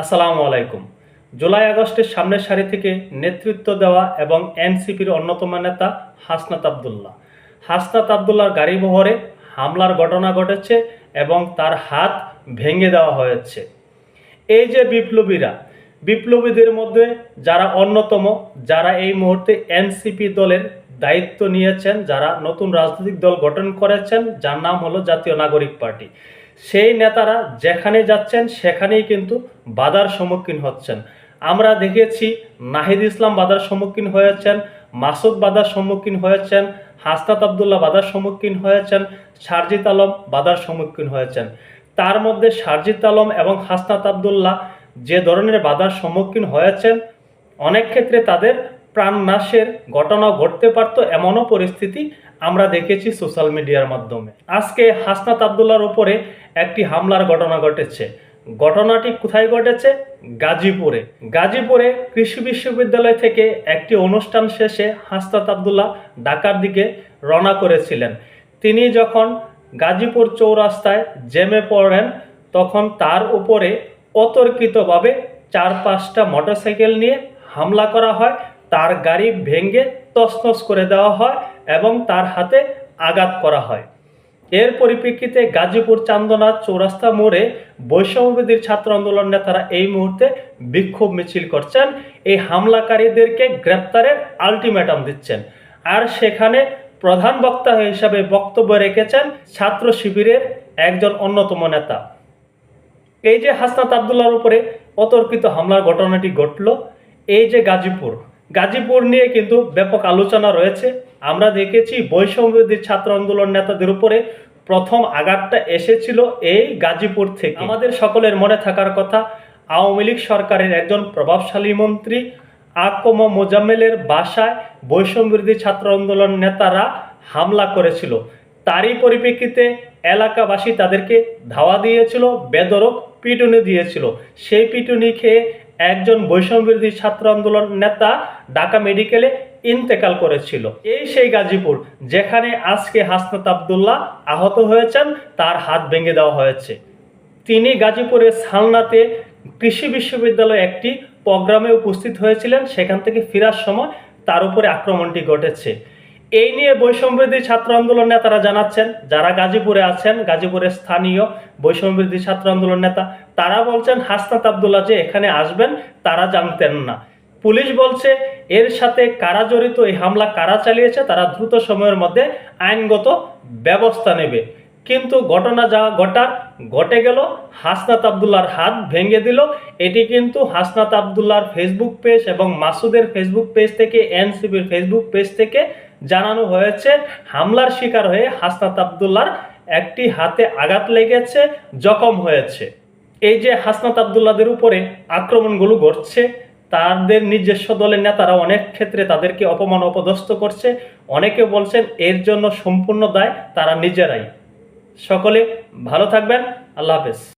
আসসালামু আলাইকুম। জুলাই আগস্টের সামনের সারি থেকে নেতৃত্ব দেওয়া এবং এনসিপির অন্যতম নেতা হাসনাত আবদুল্লাহ। হাসনাত আবদুল্লাহর গাড়ি বহরে হামলার ঘটনা ঘটেছে এবং তার হাত ভেঙে দেওয়া হয়েছে। এই যে বিপ্লবীরা, বিপ্লবীদের মধ্যে যারা অন্যতম, যারা এই মুহূর্তে এনসিপি দলের দায়িত্ব নিয়েছেন, যারা নতুন রাজনৈতিক দল গঠন করেছেন, যার নাম হলো জাতীয় নাগরিক পার্টি। সেই নেতারা যেখানে যাচ্ছেন, সেখানেই কিন্তু বাধার সম্মুখীন হচ্ছেন। আমরা দেখেছি নাহিদ ইসলাম বাধার সম্মুখীন হয়েছেন, মাসুদ বাধার সম্মুখীন হয়েছেন, হাসনাত আবদুল্লাহ বাধার সম্মুখীন হয়েছেন সারজিত আলম বাধার সম্মুখীন হয়েছেন। তার মধ্যে সারজিত আলম এবং হাসনাত আবদুল্লাহ যে ধরনের বাধার সম্মুখীন হয়েছেন, অনেক ক্ষেত্রে তাদের প্রাণনাশের ঘটনা ঘটতে পারতো এমনও পরিস্থিতি আমরা দেখেছি সোশ্যাল মিডিয়ার মাধ্যমে। আজকে হাসনাত আবদুল্লার উপরে একটি হামলার ঘটনা ঘটেছে। ঘটনাটি কোথায় ঘটেছে? গাজীপুরে। গাজীপুরে কৃষি বিশ্ববিদ্যালয় থেকে একটি অনুষ্ঠান শেষে হাসনাত আবদুল্লাহ ঢাকার দিকে রওনা করেছিলেন। তিনি যখন গাজীপুর চৌরাস্তায় জেমে পড়েন, তখন তার উপরে অতর্কিতভাবে চার পাঁচটা মোটরসাইকেল নিয়ে হামলা করা হয়। তার গাড়ি ভেঙে তছনছ করে দেওয়া হয় এবং তার হাতে আঘাত করা হয়। এর পরিপ্রেক্ষিতে গাজীপুর চান্দনা চৌরাস্তা মোড়ে বৈষম্যবিধির ছাত্র আন্দোলন নেতারা এই মুহূর্তে বিক্ষোভ মিছিল করছেন। এই হামলাকারীদেরকে গ্রেপ্তারের আলটিমেটাম দিচ্ছেন। আর সেখানে প্রধান বক্তা হিসাবে বক্তব্য রেখেছেন ছাত্র শিবিরের একজন অন্যতম নেতা। এই যে হাসনাত আবদুল্লার উপরে অতর্কিত হামলার ঘটনাটি ঘটল, এই যে গাজীপুর গাজীপুর নিয়ে কিন্তু ব্যাপক আলোচনা রয়েছে। আমরা দেখেছি বৈষম্যবিরোধী ছাত্র আন্দোলন নেতাদের উপরে প্রথম আঘাতটা এসেছিল এই গাজীপুর থেকে। আমাদের সকলের মনে থাকার কথা, আওয়ামী লীগ সরকারের একজন প্রভাবশালী মন্ত্রী আকম মোজাম্মেলের বাসায় বৈষম্যবিরোধী ছাত্র আন্দোলন নেতারা হামলা করেছিল। তারই পরিপ্রেক্ষিতে এলাকাবাসী তাদেরকে ধাওয়া দিয়েছিল, বেদরক পিটুনি দিয়েছিল। সেই পিটুনি খেয়ে একজন বৈষম্যবিরোধী ছাত্র আন্দোলন নেতা ঢাকা মেডিকেলে ইন্তেকাল করেছিল। এই সেই গাজীপুর, যেখানে আজকে হাসনাত আবদুল্লাহ আহত হয়েছেন, তার হাত ভেঙে দেওয়া হয়েছে। তিনি গাজীপুরের সালনাতে কৃষি বিশ্ববিদ্যালয়ে একটি প্রোগ্রামে উপস্থিত হয়েছিলেন, সেখান থেকে ফেরার সময় তার উপরে আক্রমণটি ঘটেছে। এই নিয়ে বৈষম্যবিরোধী ছাত্র আন্দোলন নেতারা জানাচ্ছেন, যারা গাজীপুরে আছেন, গাজীপুরের স্থানীয় বৈষম্যবিরোধী ছাত্র আন্দোলন নেতা, তারা বলছেন, হাসনাত আবদুল্লাহ যে এখানে আসবেন, তারা জানতেন না। পুলিশ বলছে, এর সাথে কারা জড়িত, এই হামলা কারা চালিয়েছে, তারা দ্রুত সময়ের মধ্যে আইনগত ব্যবস্থা নেবে। কিন্তু ঘটনা যা ঘটার, ঘটে গেল, হাসনাত আবদুল্লার হাত ভেঙে দিল। এটি কিন্তু হাসনাত আবদুল্লার ফেসবুক পেজ এবং মাসুদের ফেসবুক পেজ থেকে এনসিবির ফেসবুক পেজ থেকে জানানো হয়েছে, হামলার শিকার হয়ে হাসনাত আবদুল্লার একটি হাতে আঘাত লেগেছে, জখম হয়েছে। এই যে হাসনাত আবদুল্লাদের উপরে আক্রমণগুলো ঘটছে, তাদের নিজস্ব দলের নেতারা অনেক ক্ষেত্রে তাদেরকে অপমান অপদস্থ করছে। অনেকে বলছেন এর জন্য সম্পূর্ণ দায় তারা নিজেরাই। সকলে ভালো থাকবেন, আল্লাহ হাফেজ।